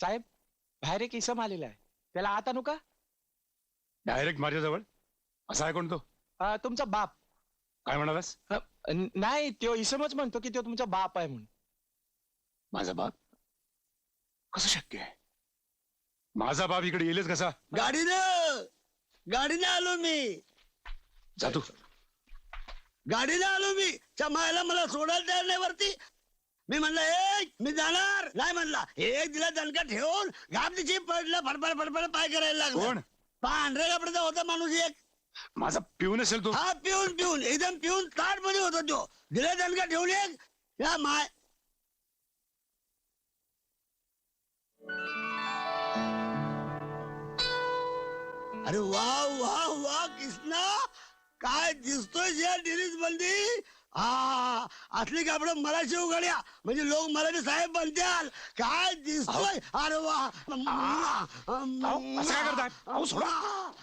साहेब बाहेर एक इसम आलेला आहे. त्याला आत आणू का? डायरेक्ट माझ्याजवळ? असा आहे कोण तो? अं, तुमचा बाप. काय म्हणालास? अं, न- नाही तो इसमच म्हणतो की तो तुमचा बाप आहे म्हणून. माझा बाप? कसं शक्य आहे? माझा बाप इकडे येईलच कसा? गाडीनं! गाडीने आलो मी. जातो. गाडीने आलो मी. त्या मायला मला सोडायला तयार नाही वरती. मी म्हणलं ए मी जाणार. नाही म्हणला. एक दिला दणका ठेवून घाम तिची पडलं फडफड फडफड पाय करायला कोण? लागला पांढऱ्या कपड्याचा होता माणूस एक. माझा पिऊन असेल तो. हा पिऊन पिऊन. एकदम पिऊन ताटमध्ये होता तो. दिला दणका ठेवून एक. या माय. अरे वा वा वा कृष्णा. काय दिसतोय या डिरीज बंदी. हा असली कापड मला शिव गड्या म्हणजे लोक मराठी साहेब बनत्याल काय दिसतोय अरे वा अहो, असं काय करताय? अहो, सोडा.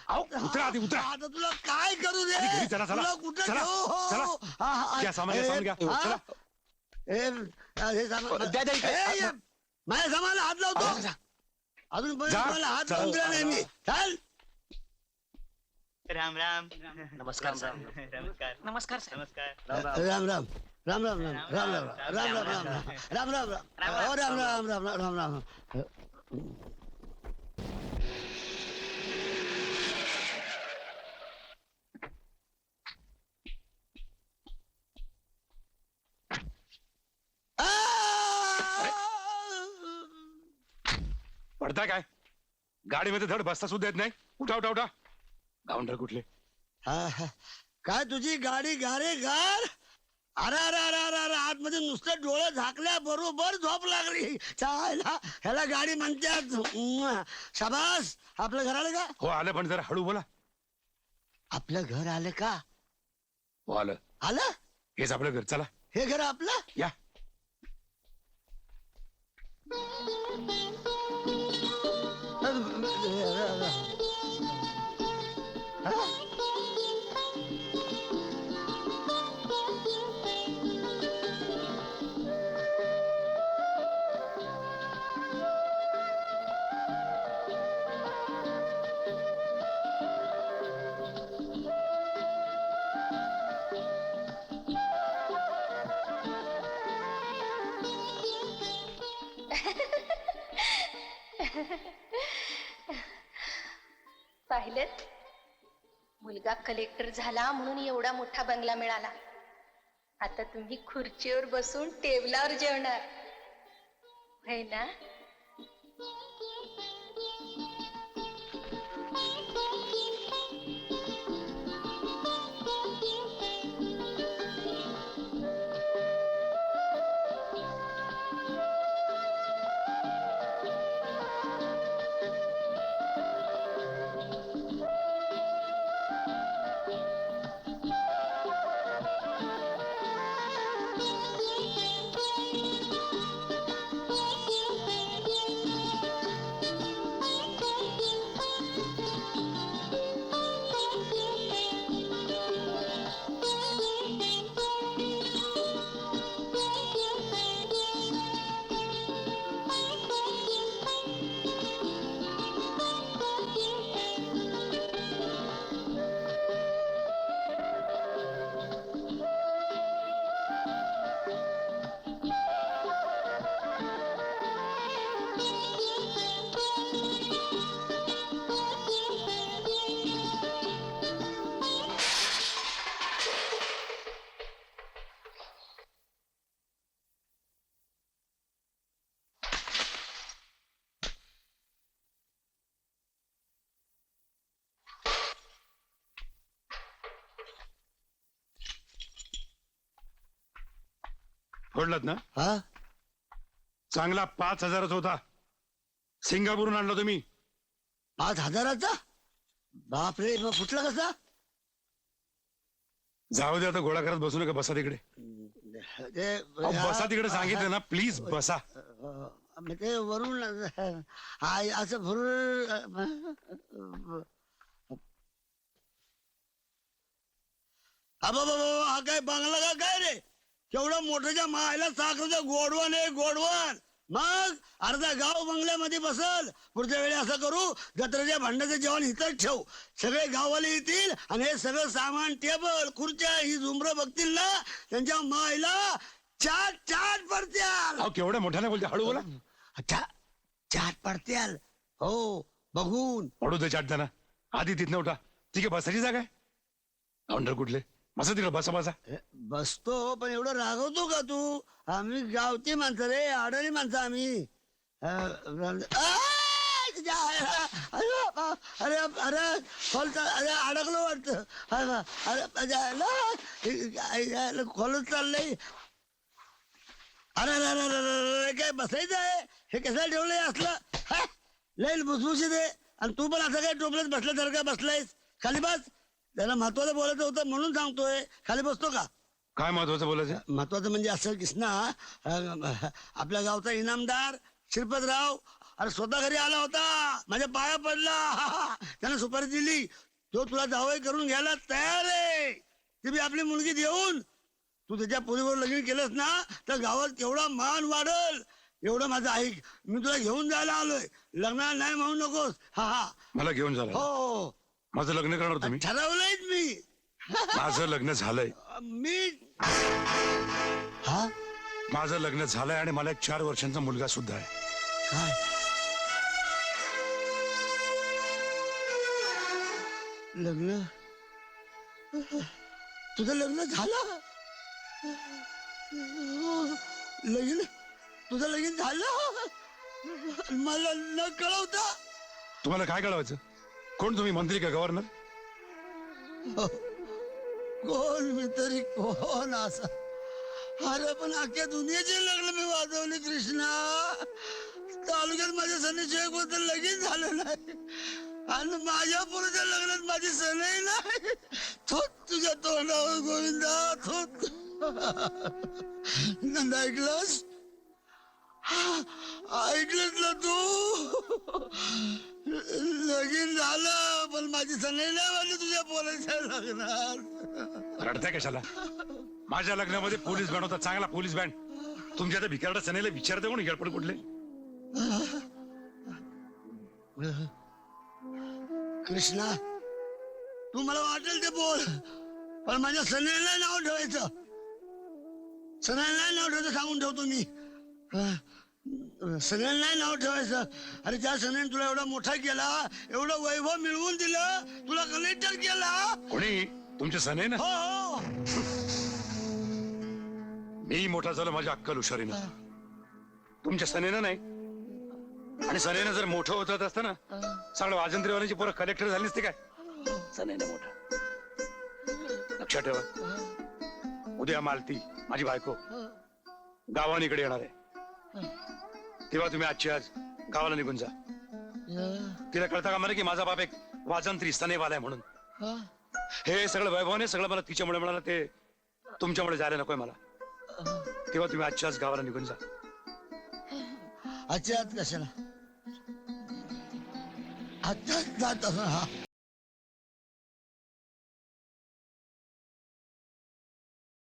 अहो, उतरा आधी, उतरा. आता तुला काय करू दे आधी घरी चला, चला. तुला कुठं चला, ठेवू? चला. हा, हा. घ्या, सामान घ्या, सामान घ्या. हा? चला. ए, हे सामान- द्या, द्या इकडे. ए, ये. माझ्या सामानाला हात लावतो. अजून जा. मला हात. लावून दिला नाही मी चल राम राम नमस्कार साहेब. नमस्कार नमस्कार राम राम राम राम राम राम राम राम राम राम राम राम राम राम हो, राम राम राम राम राम राम पडताय काय गाडीमध्ये धड बसता सुद्धा येत नाही उठा उठा उठा गावंडर कुठले? हा, काय तुझी गाडी गारे गार अरे अरे अरे अरे अरे आतमध्ये नुसतं डोळे झाकल्या बरोबर झोप लागली. चायला ह्याला गाडी म्हणतात. शाबास. आपलं घर आलं का? हो आलं पण जरा हळू बोला. आपलं घर आलं का? हो आलं. आलं? हेच आपलं घर. चला. हे घर आपलं? या. पाहिलं मुलगा कलेक्टर झाला म्हणून एवढा मोठा बंगला मिळाला. आता तुम्ही खुर्चीवर बसून टेबलावर जेवणार. है ना? फोडलात ना हा चांगला पाच हजाराचा होता सिंगापूरहून आणला तुम्ही पाच हजाराचा बापरे मग फुटला कसा जाऊ दे आता गोळा करत बसू नका बसा तिकडे ते अहो, बसा तिकडे सांगितलं ना प्लीज बसा अं, मग ते वरून अं, हा असं भरून अबा बाबा हा काय बंगला का काय रे केवढा मोठ्याच्या मायला साखरेचं गोडवण आहे गोडवण. मग अर्धा गाव बंगल्यामध्ये बसल. पुढच्या वेळी असं करू जत्रेच्या भांड्याचं जेवण इथंच ठेव. सगळे गाववाले येतील आणि हे सगळं सामान टेबल खुर्च्या ही झुमरं बघतील ना त्यांच्या मायला चाट चाट पडत्याल. अहो केवढ्या मोठ्याने बोलते हळू बोला. अच्छा चाट पडत्याल. हो बघून. पडू दे चाट ना आधी तिथनं उठा. ठीक आहे बसायची जागा आहे? काउंटर कुठले? बसा तिकडे बसा बसा. बसतो पण एवढं रागवतो का तू आम्ही गावती माणसं रे आडरी माणसं आम्ही अ, तुझ्या आईला- अरे अरे अरे खोल अरे अडकलो वाटतं अरे अरे माझ्या आईला आई- आईला खोलत चाललंय अरे अरे अरे अरे अरे, अरे, काय बसायचं आहे हे कसं ठेवलंय असलं हा? लय भुसभुशीत आहे आणि तू पण असं काय टोपल्यात बसल्यासारखं बसलायस खाली बस त्याला महत्वाचं बोलायचं होतं म्हणून सांगतोय खाली बसतो का काय महत्वाचं बोलायचं? महत्वाचं म्हणजे असं कृष्णा आपल्या गावचा इनामदार श्रीपतराव अरे स्वतः घरी आला होता माझ्या पाया पडला त्यानं सुपारी दिली. तो तुला जावई करून घ्यायला तयार आहे. ती बी आपली मुलगी देऊन. तू त्याच्या पोरीवर लग्न केलंस ना तर गावात केवढा मान वाढल. एवढं माझं ऐक. मी तुला घेऊन जायला आलोय. लग्नाला नाही म्हणू नकोस. हा हा. मला घेऊन झालं हो माझं लग्न करणार तुम्ही? ठरवलंयच मी. माझं लग्न झालंय. मी हा? माझं लग्न झालंय आणि मला एक चार वर्षांचा मुलगा सुद्धा आहे. काय? लग्न? तुझं लग्न झालं? लगीन? तुझं लगीन झालं? मला न कळवता? तुम्हाला काय कळवायचं? कोण तुम्ही? मंत्री का गव्हर्नर कोण मी तरी कोण असा? अरे पण अख्ख्या दुनियेचे लग्न मी वाजवले कृष्णा. तालुक्यात माझ्या सणीशिवाय कोणतं लगीन झालं नाही. आणि माझ्या पुराच्या लग्नात माझी सणही नाही. थोत तुझ्या तोंडावर गोविंदा थोत. नंद ऐकलंस? ऐकलंस ना तू? लगीन झालं. पण माझी सणही नाही वाटली तुझ्या पोराच्या लग्नात रडताय कशाला? माझ्या लग्नामध्ये पोलीस बँड होता चांगला पोलीस बँड तुमच्या त्या भिकारडा सनेला विचारते कोण गडपड कुठले? कृष्णा तू मला वाटेल ते बोल पण माझ्या सनेला नाव ठेवायचं. सनेला नाव ठेवायचं सांगून ठेवतो मी. नाही नाव ठेवायचं. अरे त्या सनेने तुला एवढा मोठा केला एवढं वैभव मिळवून दिलं तुला कलेक्टर केला. कोणी? तुमचे सने ना? हो हो. मी मोठा झालो माझ्या अक्कल हुशारीनं. तुमच्या सनेनं नाही? आणि सनेनं जर मोठं होत असतं ना सगळं वाजंत्रीवाल्याची पोरं कलेक्टर झालीच ते काय? सनेनं मोठं. लक्षात ठेवा. उद्या मालती माझी बायको गावानीकडे येणार आहे. तेव्हा तुम्ही आजची आज गावाला निघून जा. तिला कळता का मला की माझा बाप एक वाजंत्री सनेवाला आहे म्हणून. हे. सगळं वैभवने सगळं मला तिच्यामुळे मिळालं ते तुमच्यामुळे जायला नकोय मला. तेव्हा तुम्ही आजच्या आज गावाला निघून जा. आजच्या आत कशाला? आता जात असं हा.